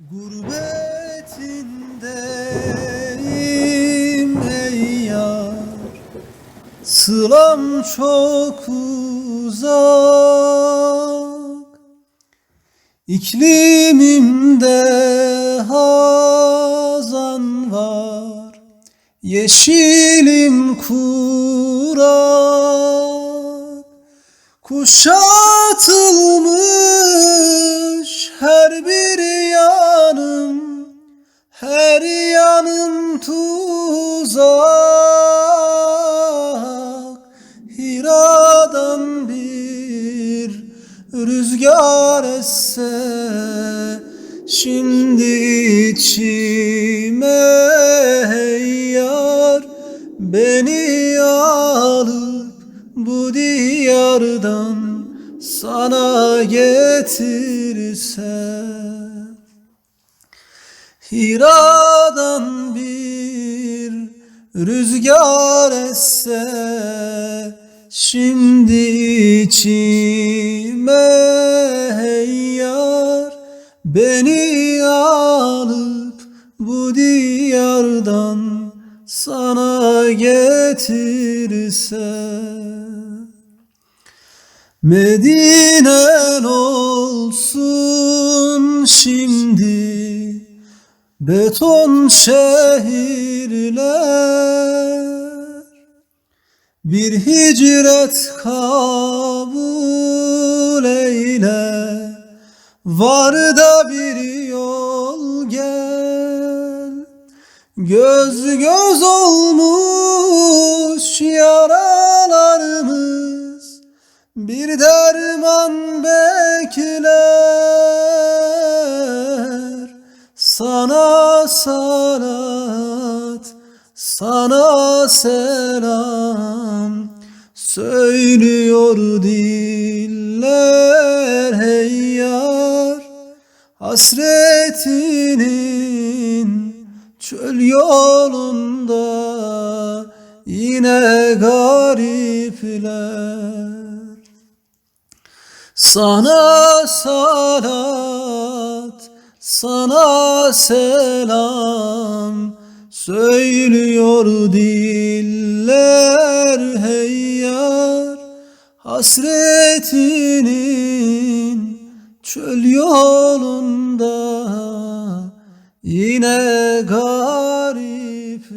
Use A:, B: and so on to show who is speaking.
A: Gurbetindeyim ey yar. Sılam çok uzak. İklimimde hazan var. Yeşilim kurak. Kuşatılmış Her yanım tuzak Hiradan bir rüzgar esse. Şimdi içime hey yar Beni alıp bu diyardan sana getirse Hiradan bir rüzgar esse Şimdi içime hey yar Beni alıp bu diyardan sana getirse. Medinen olsun şimdi Beton şehirler Bir hicret kabul eyle. Var da bir yol gel. Göz göz olmuş yaralarımız Bir derman bekler sana selam Söylüyor diller hey yar. Hasretinin çöl yolunda yine garipler. Sana salat, sana selam Söylüyor diller hey yar Hasretinin çöl yolunda. Yine garip